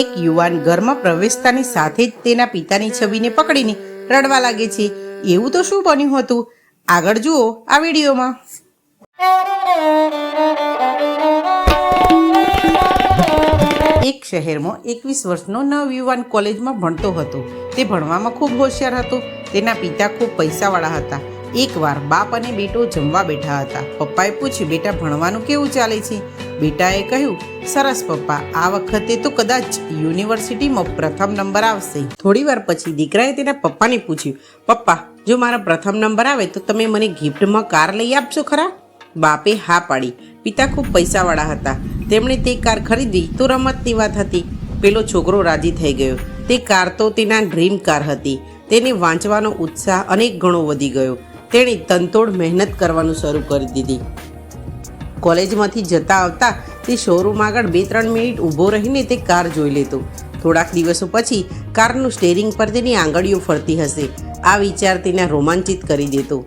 એક યુવાન ઘરમાં પ્રવેશતાની સાથે જ તેના પિતાની છબીને પકડીને રડવા લાગે છે. એવું તો શું બન્યું હતું? આગળ જુઓ આ વિડીયોમાં. એક શહેરમાં એકવીસ વર્ષનો નવયુવાન કોલેજમાં ભણતો હતો. તે ભણવામાં ખૂબ હોશિયાર હતો. તેના પિતા ખૂબ પૈસાવાળા હતા. એકવાર બાપ અને બેટો જમવા બેઠા હતા. પપ્પાએ પૂછ્યું, બેટા, ભણવાનું કેવું ચાલે છે? બેટાએ કહ્યું, સરસ, પપ્પા, આ વખતે તો કદાચ યુનિવર્સિટીમાં પ્રથમ નંબર આવશે. થોડી વાર પછી દીકરાએ તેના પપ્પાને પૂછ્યું, પપ્પા, જો મારા પ્રથમ નંબર આવે તો તમે મને ગિફ્ટમાં કાર લઈ આપશો ખરા? બાપે હા પાડી. પિતા ખૂબ પૈસાવાળા હતા. તેમણે તે કાર ખરીદી તો રમતની વાત હતી. પેલો છોકરો રાજી થઈ ગયો. તે કાર તો તેના ડ્રીમ કાર હતી. તેને વાંચવાનો ઉત્સાહ અનેક ગણો વધી ગયો. તેણે તનતોડ મહેનત કરવાનું શરૂ કરી દીધી. કોલેજમાંથી જતા આવતા તે શોરૂમ આગળ બે ત્રણ મિનિટ ઊભો રહીને તે કાર જોઈ લેતો થોડાક દિવસો પછી કારનું સ્ટેરિંગ પર તેની આંગળીઓ ફરતી હશે. આ વિચાર તેને રોમાંચિત કરી દેતો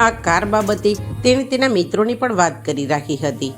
આ કાર બાબતે તેણે તેના મિત્રોની પણ વાત કરી રાખી હતી.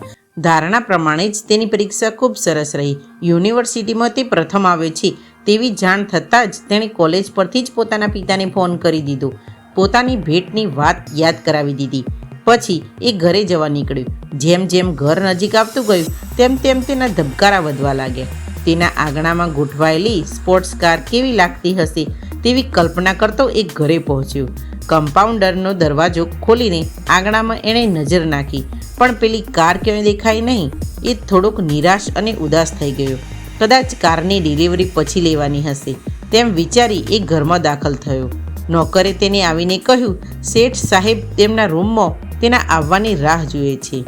ધારણા પ્રમાણે જ તેની પરીક્ષા ખૂબ સરસ રહી. યુનિવર્સિટીમાં તે પ્રથમ આવે છે તેવી જાણ થતાં જ તેણે કોલેજ પરથી જ પોતાના પિતાને ફોન કરી દીધો. પોતાની ભેટની વાત યાદ કરાવી દીધી. પછી એ ઘરે જવા નીકળ્યું. જેમ જેમ ઘર નજીક આવતું ગયું, તેમ તેમ તેના ધબકારા વધવા લાગ્યા. તેના આંગણામાં ગોઠવાયેલી સ્પોર્ટ્સ કાર કેવી લાગતી હશે તેવી કલ્પના કરતો એ ઘરે પહોંચ્યો. કમ્પાઉન્ડરનો દરવાજો ખોલીને આંગણામાં એણે નજર નાખી. પણ પેલી કાર ક્યાંય દેખાઈ નહીં? એ થોડોક નિરાશ અને ઉદાસ થઈ ગયો. કદાચ કારની ડિલિવરી પછી લેવાની હશે. તેમ વિચારી એ ઘરમાં દાખલ થયો. નોકરે તેને આવીને કહ્યું, શેઠ સાહેબ તેમના રૂમમાં તેના આવવાની રાહ જુએ છે.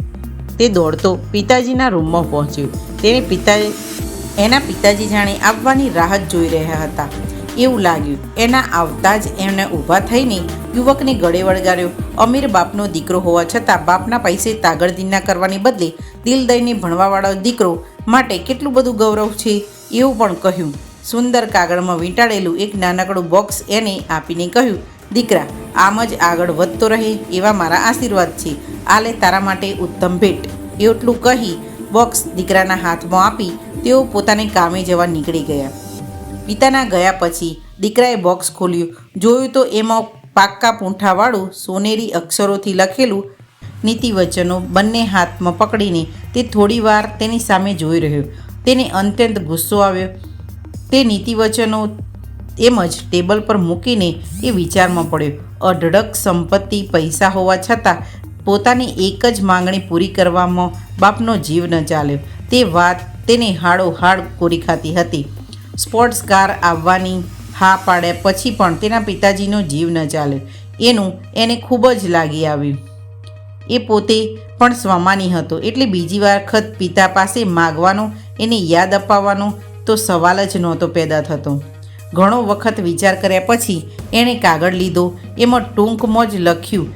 તે દોડતો પિતાજીના રૂમમાં પહોંચ્યો. તેને પિતા એના પિતાજી જાણે આવવાની રાહ જ જોઈ રહ્યા હતા. એવું લાગ્યું, એના આવતા જ એમણે ઊભા થઈને યુવકને ગળે વળગાડ્યો અમીર બાપનો દીકરો હોવા છતાં બાપના પૈસે તાગળદીના કરવાની બદલે દિલ દઈને ભણવાવાળો દીકરો માટે કેટલું બધું ગૌરવ છે એવું પણ કહ્યું. સુંદર કાગળમાં વીંટાળેલું એક નાનકડું બોક્સ એને આપીને કહ્યું, દીકરા, આમ જ આગળ વધતો રહે એવા મારા આશીર્વાદ છે. આ લે તારા માટે ઉત્તમ ભેટ. એટલું કહી બોક્સ દીકરાના હાથમાં આપી તેઓ પોતાને કામે જવા નીકળી ગયા. પિતાના ગયા પછી દીકરાએ બોક્સ ખોલ્યું. જોયું તો એમાં પાક્કા પૂંઠાવાળું સોનેરી અક્ષરોથી લખેલું નીતિવચનો બંને હાથમાં પકડીને તે થોડીવાર તેની સામે જોઈ રહ્યો. તેને અત્યંત ગુસ્સો આવ્યો. તે નીતિવચનો એમ જ ટેબલ પર મૂકીને એ વિચારમાં પડ્યો. અઢળક સંપત્તિ, પૈસા હોવા છતાં પોતાની એક જ માંગણી પૂરી કરવામાં બાપનો જીવ ન ચાલ્યો. તે વાત તેને હાડો હાડ કોરી ખાતી હતી. સ્પોર્ટ્સ કાર આવવાની હા પાડ્યા પછી પણ તેના પિતાજીનો જીવ ન ચાલ્યો. એનું એને ખૂબ જ લાગી આવ્યું. એ પોતે પણ સ્વમાની હતો. એટલે બીજી વખત પિતા પાસે માગવાનો, એને યાદ અપાવવાનો તો સવાલ જ નહોતો પેદા થતો. ઘણો વખત વિચાર કર્યા પછી એણે કાગળ લીધો. એમાં ટૂંકમાં જ લખ્યું,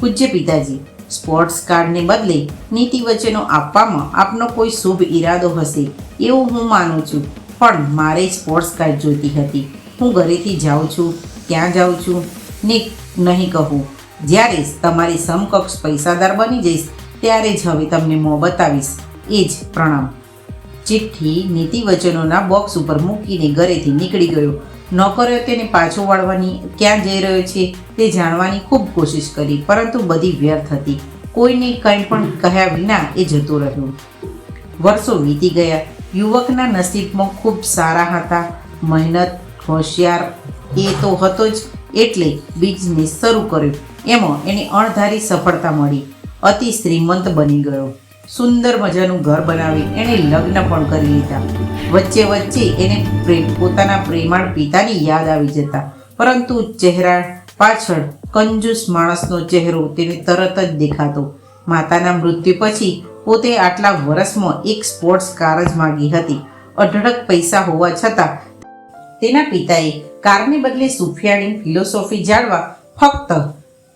પૂજ્ય પિતાજી સ્પોર્ટ્સ કાર્ડને બદલે નીતિ વચનો આપવામાં આપનો કોઈ શુભ ઈરાદો હશે એવું હું માનું છું. પણ મારે સ્પોર્ટ્સ કાર્ડ જોઈતી હતી. હું ઘરેથી જાઉં છું ક્યાં જાઉં છું. ને નહીં કહું. જ્યારે તમારી સમકક્ષ પૈસાદાર બની જઈશ, ત્યારે જ હવે તમને મોં બતાવીશ. એ જ પ્રણામ. ચિઠ્ઠી નીતિ વચનોના બોક્સ ઉપર મૂકીને ઘરેથી નીકળી ગયો. નોકરે તેને પાછો વાળવાની ક્યાં જઈ રહ્યો છે તે જાણવાની ખૂબ કોશિશ કરી, પરંતુ બધી વ્યર્થ હતી. કોઈને કંઈ પણ કહ્યા વિના એ જતો રહ્યો. વર્ષો વીતી ગયા. યુવકના નસીબમાં ખૂબ સારા હતા. મહેનત, હોશિયાર, એ તો હતો જ, એટલે બિઝનેસ શરૂ કર્યો. એમાં એને અણધારી સફળતા મળી. અતિ શ્રીમંત બની ગયો. સુંદર મજાનું ઘર બનાવી એણે લગ્ન પણ કરી લીધા. વચ્ચે વચ્ચે એને પોતાના પ્રેમાળ પિતાની યાદ આવી જતા. પરંતુ ચહેરા પાછળ કંજૂસ માણસનો ચહેરો તેને તરત જ દેખાતો. માતાના મૃત્યુ પછી પોતે આટલા વર્ષમાં એક સ્પોર્ટ્સ કાર જ માગી હતી. અઢળક પૈસા હોવા છતાં તેના પિતાએ કારને બદલે સુફિયાણી ફિલોસોફી જાળવા ફક્ત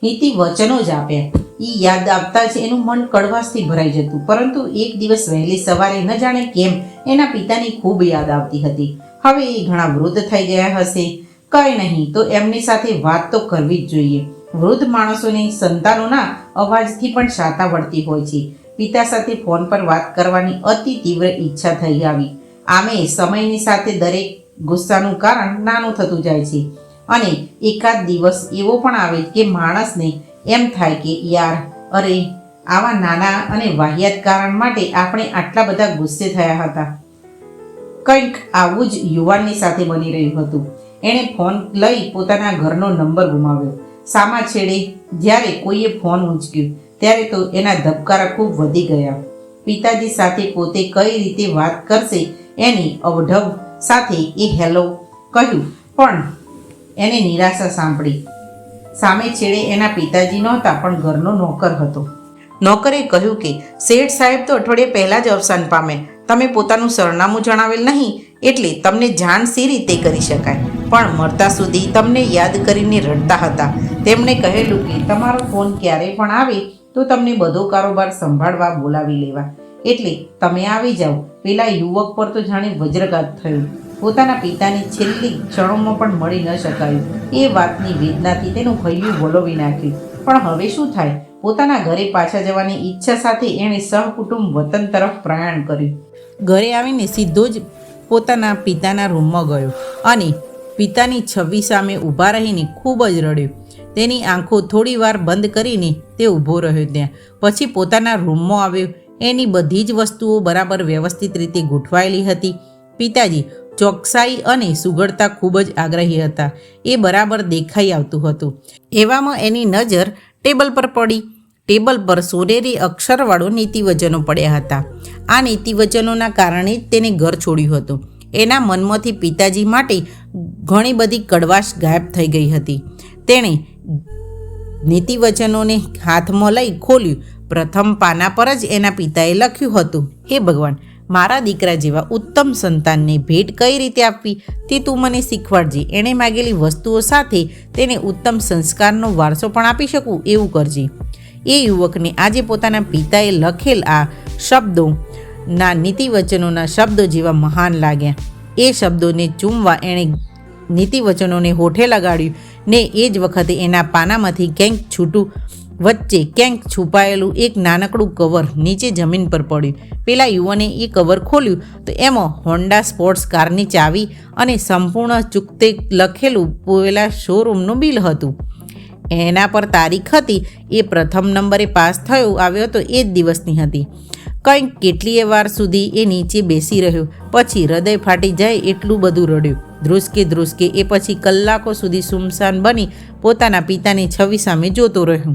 નીતિ વચનો જ આપ્યા. એ યાદ આવતા જ એનું મન કડવાશથી ભરાઈ જતું. પરંતુ એક દિવસ વહેલી સવારે ન જાણે કેમ એના પિતાની ખૂબ યાદ આવતી હતી. હવે એ ઘણા વૃદ્ધ થઈ ગયા હશે. કંઈ નહીં, તો એમની સાથે વાત તો કરવી જ જોઈએ. વૃદ્ધ માણસોની સંતાનોના અવાજથી પણ શાતા વળતી હોય છે. પિતા સાથે ફોન પર વાત કરવાની અતિ તીવ્ર ઈચ્છા થઈ આવી. આમે સમયની સાથે દરેક ગુસ્સાનું કારણ નાનું થતું જાય છે. અને એકાદ દિવસ એવો પણ આવે કે માણસને એમ થાય કે, યાર, અરે, આવા નાના અને વાહિયાત કારણ માટે આપણે આટલા બધા ગુસ્સે થયા હતા. કંઈક આવું જ યુવાનની સાથે બની રહ્યું હતું. એણે ફોન લઈ પોતાના ઘરનો નંબર ગુમાવ્યો. સામા છેડે જ્યારે કોઈએ ફોન ઉંચક્યો, ત્યારે તો એના ધબકારા ખૂબ વધી ગયા. પિતાજી સાથે પોતે કઈ રીતે વાત કરશે એની અવઢવ સાથે એ હેલો કહ્યું, પણ એને નિરાશા સાંભળી સામે છેડે એના પિતાજી નહોતા, પણ ઘરનો નોકર હતો. નોકરે કહ્યું કે, શેઠ સાહેબ તો અઠવાડિયે પહેલાં જ અવસાન પામે. તમે પોતાનું સરનામું જણાવેલ નહીં, એટલે તમને જાણ સી રીતે કરી શકાય. પણ મળતા સુધી તમને યાદ કરીને રડતા હતા. તેમણે કહેલું કે, તમારો ફોન ક્યારે પણ આવે, તો તમને બધો કારોબાર સંભાળવા બોલાવી લેવા. એટલે તમે આવી જાઓ. પેલા યુવક પર તો જાણે વજ્રઘાત થયું. પોતાના પિતાની છેલ્લી ક્ષણોમાં પણ મળી ન શકાયું. એ વાતની વેદનાથી તેનું હૈયું વલોવી નાખ્યું. પણ હવે શું થાય? પોતાના ઘરે પાછા જવાની ઈચ્છા સાથે એણે સહકુટુંબ વતન તરફ પ્રયાણ કર્યું. ઘરે આવીને સીધો જ પોતાના પિતાના રૂમમાં ગયો અને પિતાની છબી સામે ઊભા રહીને ખૂબ જ રડ્યો. તેની આંખો થોડી વાર બંધ કરીને તે ઊભો રહ્યો ત્યાં. પછી પોતાના રૂમમાં આવ્યો. એની બધી જ વસ્તુઓ બરાબર વ્યવસ્થિત રીતે ગોઠવાયેલી હતી. પિતાજી ચોકસાઈ અને સુઘડતા ખૂબ જ આગ્રહી હતા. એ બરાબર દેખાઈ આવતું હતું. એવામાં એની નજર ટેબલ પર પડી. ટેબલ પર સોનેરી અક્ષરવાળો નીતિવચનો પડ્યા હતા. આ નીતિવચનોના કારણે જ તેને ઘર છોડ્યું હતું. એના મનમાંથી પિતાજી માટે ઘણી બધી કડવાશ ગાયબ થઈ ગઈ હતી. તેણે નીતિવચનોને હાથમાં લઈ ખોલ્યું. પ્રથમ પાના પર જ એના પિતાએ લખ્યું હતું, હે ભગવાન મારા દીકરા જેવા ઉત્તમ સંતાનને ભેટ કઈ રીતે આપવી? તે તું મને શીખવાડજે. એણે માગેલી વસ્તુઓ સાથે તેને ઉત્તમ સંસ્કારનો વારસો પણ આપી શકું? એવું કરજે. એ યુવકને આજે પોતાના પિતાએ લખેલ આ શબ્દો, ના નીતિવચનોના શબ્દો જેવા મહાન લાગ્યા. એ શબ્દોને ચૂમવા એણે નીતિવચનોને હોઠે લગાડ્યું ને એ જ વખતે એના પાનામાંથી ક્યાંક છૂટું વચ્ચે ક્યાંક છુપાયેલું એક નાનકડું કવર નીચે જમીન પર પડ્યું. પેલા યુવાને એ કવર ખોલ્યું તો એમાં હોન્ડા સ્પોર્ટ્સ કારની ચાવી અને સંપૂર્ણ ચૂકતે લખેલું પેલા શોરૂમનું બિલ હતું. એના પર તારીખ હતી, એ પ્રથમ નંબરે પાસ થયો, આવ્યો તો એ જ દિવસની હતી. કંઈક કેટલીય વાર સુધી એ નીચે બેસી રહ્યો, પછી હૃદય ફાટી જાય એટલું બધું રડ્યું. ધ્રુસકે ધ્રુસકે એ પછી કલાકો સુધી સુમસાન બની પોતાના પિતાની છવી સામે જોતો રહ્યો.